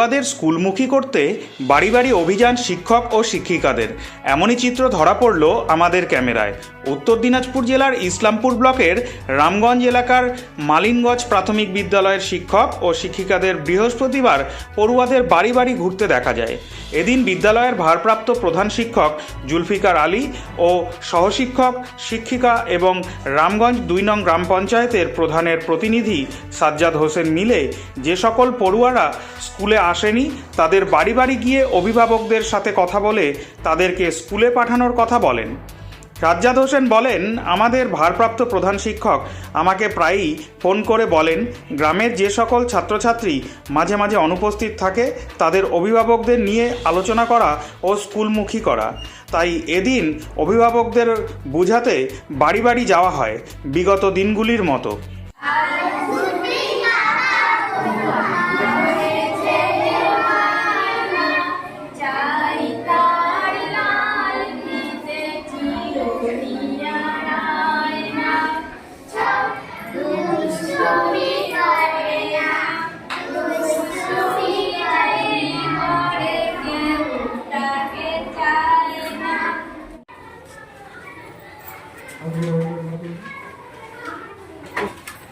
পড়ুয়াদের স্কুলমুখী করতে বাড়ি বাড়ি অভিযান শিক্ষক ও শিক্ষিকাদের। এমনই চিত্র ধরা পড়ল আমাদের ক্যামেরায়। উত্তর দিনাজপুর জেলার ইসলামপুর ব্লকের রামগঞ্জ এলাকার মালিনগঞ্জ প্রাথমিক বিদ্যালয়ের শিক্ষক ও শিক্ষিকাদের বৃহস্পতিবার পড়ুয়াদের বাড়ি বাড়ি ঘুরতে দেখা যায়। এদিন বিদ্যালয়ের ভারপ্রাপ্ত প্রধান শিক্ষক জুলফিকার আলী ও সহশিক্ষক শিক্ষিকা এবং রামগঞ্জ দুই নং গ্রাম পঞ্চায়েতের প্রধানের প্রতিনিধি সাজ্জাদ হোসেন মিলে যে সকল পড়ুয়ারা স্কুলে আসেনি, তাদের বাড়ি বাড়ি গিয়ে অভিভাবকদের সাথে কথা বলে তাদেরকে স্কুলে পাঠানোর কথা বলেন। সাজ্জাদ হোসেন বলেন, আমাদের ভারপ্রাপ্ত প্রধান শিক্ষক আমাকে প্রায়ই ফোন করে বলেন, গ্রামের যে সকল ছাত্রছাত্রী মাঝে মাঝে অনুপস্থিত থাকে, তাদের অভিভাবকদের নিয়ে আলোচনা করা ও স্কুলমুখী করা। তাই এদিন অভিভাবকদের বুঝাতে বাড়ি বাড়ি যাওয়া হয়, বিগত দিনগুলির মতো।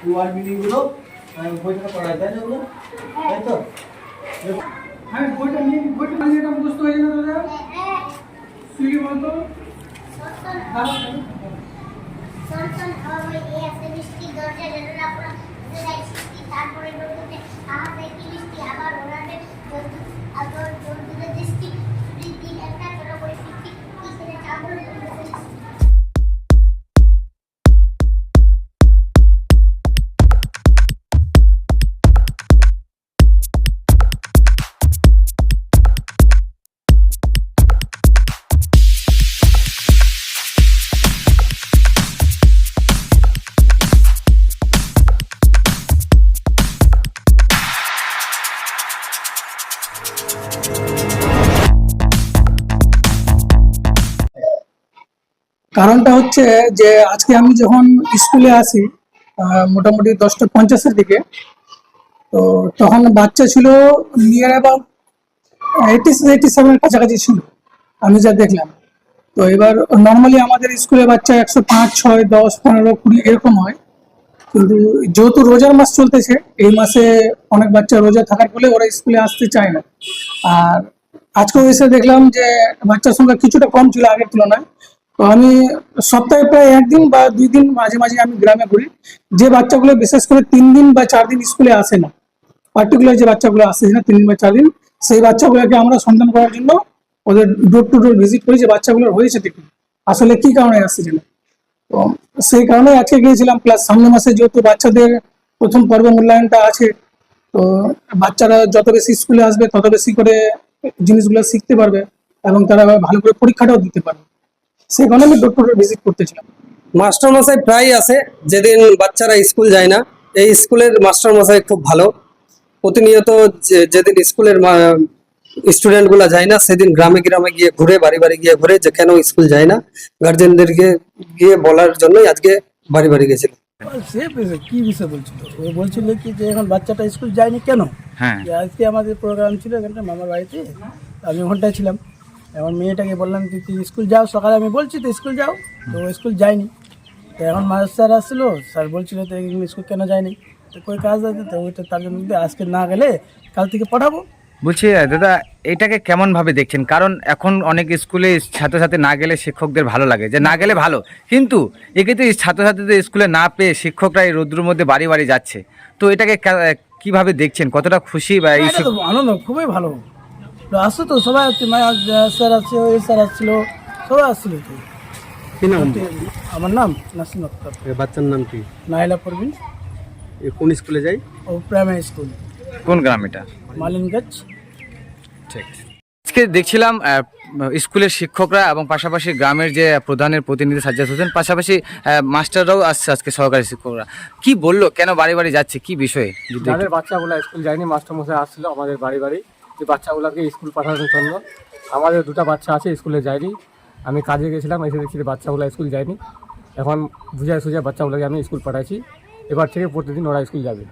ওয়ার মিটিংগুলো বইটা পড়ায়, তাই না ওগুলো তাই তো? হ্যাঁ বইটা নিয়ে বইটা নিয়ে এটা মুখস্থ হয়ে গেল তুই কি বলতো সন্তান কারণটা হচ্ছে যে আজকে আমি যখন স্কুলে আসি মোটামুটি দশটা পঞ্চাশের দিকে, তো তখন বাচ্চা ছিল নিয়ার অ্যাবাউট এইটি সেভেনের কাছাকাছি ছিল, আমি যা দেখলাম। তো এবার নর্মালি আমাদের স্কুলে বাচ্চা একশো পাঁচ, ছয়, দশ, পনেরো, কুড়ি এরকম হয়, কিন্তু যেহেতু রোজার মাস চলতেছে, এই মাসে অনেক বাচ্চা রোজা থাকার ফলে ওরা স্কুলে আসতে চায় না। আর আজকেও এসে দেখলাম যে বাচ্চার সংখ্যা কিছুটা কম ছিল আগের তুলনায় তো আমি সপ্তাহে প্রায় একদিন বা দুই দিন মাঝে মাঝে আমি গ্রামে ঘুরি। যে বাচ্চাগুলো বিশেষ করে তিন দিন বা চার দিন স্কুলে আসে না পার্টিকুলার যে বাচ্চাগুলো আসে না তিন দিন বা চার দিন, সেই বাচ্চাগুলোকে আমরা সন্ধান করার জন্য ওদের ডোর টু ডোর ভিজিট করি যে বাচ্চাগুলোর হয়েছে দেখি আসলে কি কারণে আসছে যেন তো সেই কারণে আজকে গিয়েছিলাম প্লাস সামনের মাসে যেহেতু বাচ্চাদের প্রথম পর্ব মূল্যায়নটা আছে, তো বাচ্চারা যত বেশি স্কুলে আসবে তত বেশি করে জিনিসগুলো শিখতে পারবে এবং তারা ভালো করে পরীক্ষাটাও দিতে পারবে। কারণে আমি ডোর ভিজিট করতেছিলাম। মাস্টার মশাই প্রায় আসে যেদিন বাচ্চারা স্কুল যায় না এই স্কুলের মাস্টার মশাই খুব ভালো। প্রতিনিয়ত যেদিন স্কুলের স্টুডেন্টগুলা যায় না সেদিন গ্রামে গ্রামে গিয়ে ঘুরে বাড়ি বাড়ি গিয়ে ঘুরে যে কেন স্কুল যায় না গার্জেনদেরকে গিয়ে বলার জন্যই আজকে বাড়ি বাড়ি গেছিল। সে কি বিষয় বলছিল? ও বলছিল কি যে এখন বাচ্চাটা স্কুল যায়নি কেন? হ্যাঁ। আজকে আমাদের প্রোগ্রাম ছিল এখানটা মামার বাড়িতে আমি ওখানটায় ছিলাম। এখন মেয়েটাকে বললাম যে তুই স্কুল যাও সকালে আমি বলছি তো স্কুল যাও। তো স্কুল যায়নি। তো এখন মাস্টার স্যার আসছিল স্যার বলছিল তো স্কুল কেন যায়নি? তো কই কাজ আছে? তো ওইটা তার জন্য আজকে না গেলে কাল থেকে পাঠাবো বলছি দাদা এটাকে কেমন ভাবে দেখছেন? কারণ এখন অনেক স্কুলে ছাত্রছাত্রী না গেলে শিক্ষকদের ভালো লাগে। যে না গেলে ভালো কিন্তু এক্ষেত্রে ছাত্রছাত্রীদের স্কুলে না পেয়ে শিক্ষকরা এই রৌদ্রের মধ্যে বাড়ি বাড়ি যাচ্ছে। তো এটাকে কীভাবে দেখছেন? কতটা খুশি বা এই আনন্দ খুবই ভালো। তো আসছো তো সবাই আসছে মানে স্যার আসছে ওই স্যার আসছিল সবাই আসছিল তো। কি নাম? আমার নাম নাসিম আক্তার। বাচ্চার নাম কি? নাইলা পরবিন কোন স্কুলে যাই? ও প্রাইমারি স্কুল। কোন গ্রাম এটা? মালিনগঞ্জ। ঠিক। আজকে দেখছিলাম স্কুলের শিক্ষকরা এবং পাশাপাশি গ্রামের যে প্রধানের প্রতিনিধি সাজ্জাদ হোসেন পাশাপাশি মাস্টাররাও আসছে আজকে সহকারী শিক্ষকরা। কি বলল? কেন বাড়ি বাড়ি যাচ্ছে? কি বিষয়ে? যাদের বাচ্চাগুলো স্কুল যায়নি মাস্টারমশাই আসছিল আমাদের বাড়ি বাড়ি। যে বাচ্চাগুলোকে স্কুল পাঠানোর জন্য। আমাদের দুটা বাচ্চা আছে, স্কুলে যায়নি। আমি কাজে গেছিলাম, এসে দেখছি বাচ্চাগুলো স্কুল যায়নি। এখন বুঝায় সুঝায় বাচ্চাগুলোকে আমি স্কুল পাঠাইছি। এবার থেকে প্রতিদিন ওরা স্কুল যাবে।